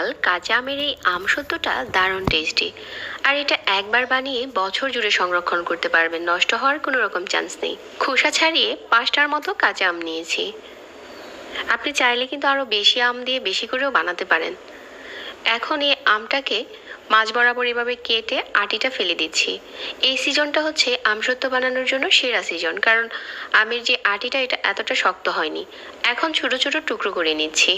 ঝাল কাঁচা আমের এই আমসত্ত্বটা দারুণ টেস্টি আর এটা একবার বানিয়ে বছর জুড়ে সংরক্ষণ করতে পারবেন, নষ্ট হওয়ার কোনো রকম চান্স নেই। খোসা ছাড়িয়ে পাঁচটার মতো কাঁচা আম নিয়েছি। আপনি চাইলে কিন্তু আরও বেশি আম দিয়ে বেশি করেও বানাতে পারেন। এখন এই আমটাকে মাছ বরাবর এভাবে কেটে আটিটা ফেলে দিচ্ছি। এই সিজনটা হচ্ছে আমসত্ত্ব বানানোর জন্য সেরা সিজন কারণ আমের যে আটিটা, এটা এতটা শক্ত হয়নি। এখন ছোট ছোট টুকরো করে নিচ্ছি।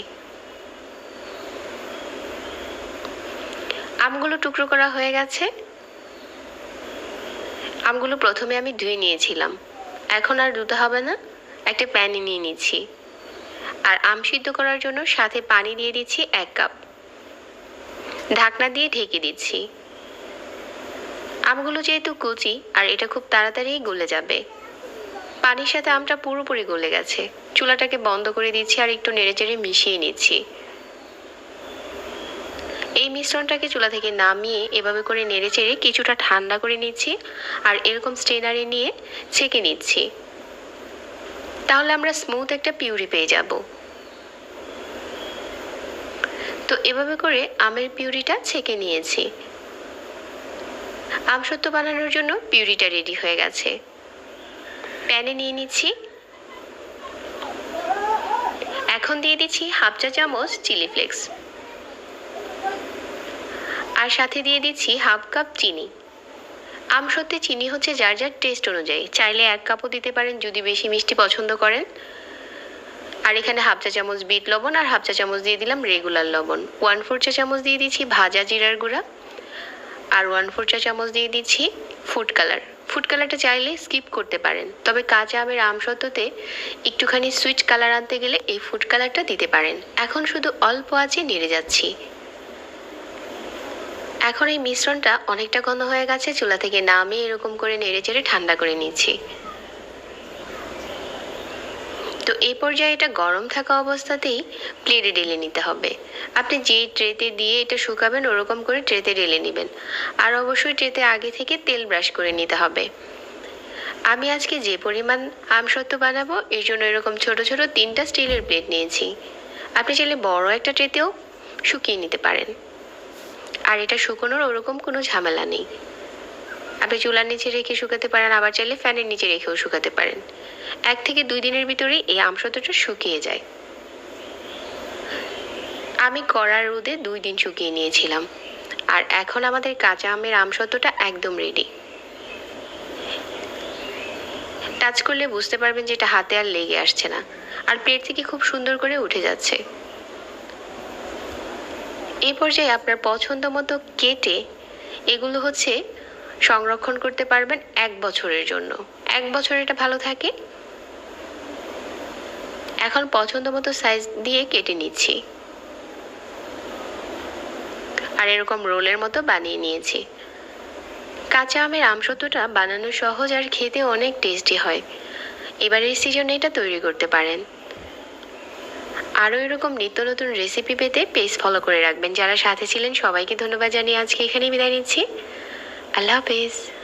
আমগুলো টুকরো করা হয়ে গেছে। আমগুলো প্রথমে আমি ধুয়ে নিয়েছিলাম। এখন আর ধুতে হবে না। একটা প্যানে নিয়ে নিচ্ছি। আর আম সিদ্ধ করার জন্য সাথে পানি দিয়ে দিচ্ছি এক কাপ। ঢাকনা দিয়ে ঢেকে দিচ্ছি। আমগুলো যেহেতু কুচি, আর এটা খুব তাড়াতাড়ি গলে যাবে। পানির সাথে আমটা পুরোপুরি গলে গেছে। চুলাটাকে বন্ধ করে দিচ্ছি আর একটু নেড়েচেড়ে মিশিয়ে নিচ্ছি। এই মিশ্রণটাকে চুলা থেকে নামিয়ে এভাবে করে নেড়েচেড়ে কিছুটা ঠান্ডা করে নিচ্ছি আর এরকম স্ট্রেনারে নিয়ে ছেঁকে নিচ্ছি। তাহলে আমরা স্মুথ একটা পিউরি পেয়ে যাব। তো এভাবে করে আমের পিউরিটা ছেঁকে নিয়েছি। আমসত্ত্ব বানানোর জন্য পিউরিটা রেডি হয়ে গেছে। প্যানে নিয়ে নিচ্ছি। এখন দিয়ে দিচ্ছি হাফ চা চামচ চিলি ফ্লেক্স। আর সাথে দিয়ে দিচ্ছি হাফ কাপ চিনি। আম সত্যি চিনি হচ্ছে যার যার টেস্ট অনুযায়ী। চাইলে এক কাপও দিতে পারেন যদি বেশি মিষ্টি পছন্দ করেন। আর এখানে হাফ চা চামচ বিট লবণ আর হাফ চা চামচ দিয়ে দিলাম রেগুলার লবণ। ওয়ান ফোর চা চামচ দিয়ে দিচ্ছি ভাজা জিরার গুঁড়া। আর ওয়ান ফোর চা চামচ দিয়ে দিচ্ছি ফুড কালার ফুড কালারটা চাইলে স্কিপ করতে পারেন। তবে কাঁচা আমের আমসত্ত্বতে একটুখানি সুইট কালার আনতে গেলে এই ফুড কালারটা দিতে পারেন। এখন শুধু অল্প আছে নেড়ে যাচ্ছি। এখন এই মিশ্রণটা অনেকটা গন্ধ হয়ে গেছে, চুলা থেকে নামিয়ে এরকম করে নেড়ে চেড়ে ঠান্ডা করে নিচ্ছি। তো এই পর্যায়ে এটা গরম থাকা অবস্থাতেই প্লেটে ঢেলে নিতে হবে। আপনি যে ট্রেতে দিয়ে এটা শুকাবেন, ওরকম করে ট্রেতে ঢেলে নেবেন। আর অবশ্যই ট্রেতে আগে থেকে তেল ব্রাশ করে নিতে হবে। আমি আজকে যে পরিমাণ আমসত্ত্ব বানাবো, এর জন্য এরকম ছোট ছোট তিনটা স্টিলের প্লেট নিয়েছি। আপনি চাইলে বড় একটা ট্রেতেও শুকিয়ে নিতে পারেন। আর এটা শুকোনোর ওরকম কোনো ঝামেলা নেই। আপনি চুলার নিচে রেখে শুকাতে পারেন, আবার চাইলে ফ্যানের নিচে রেখেও শুকাতে পারেন। এক থেকে দুই দিনের ভিতরেই এই আমসত্ত্বটা শুকিয়ে যায়। আমি কড়ার রোদে দুই দিন শুকিয়ে নিয়েছিলাম। আর এখন আমাদের কাঁচা আমের আমসত্ত্বটা একদম রেডি টাচ করলে বুঝতে পারবেন যে এটা হাতে আর লেগে আসছে না। আর প্লেট থেকে খুব সুন্দর করে উঠে যাচ্ছে। এই পর্যায়ে আপনার পছন্দ মতো কেটে এগুলো হচ্ছে সংরক্ষণ করতে পারবেন এক বছরের জন্য। এক বছর এটা ভালো থাকে। এখন পছন্দ মতো সাইজ দিয়ে কেটে নিচ্ছি। আর এরকম রোলের মতো বানিয়ে নিয়েছি। কাঁচা আমের আমসত্ত্বটা বানানো সহজ আর খেতে অনেক টেস্টি হয়। এবারের সিজনে এটা তৈরি করতে পারেন। আরও এরকম নিত্য নতুন রেসিপি পেতে পেজ ফলো করে রাখবেন। যারা সাথে ছিলেন, সবাইকে ধন্যবাদ জানিয়ে আজকে এখানেই বিদায় নিচ্ছি। আল্লাহ হাফেজ।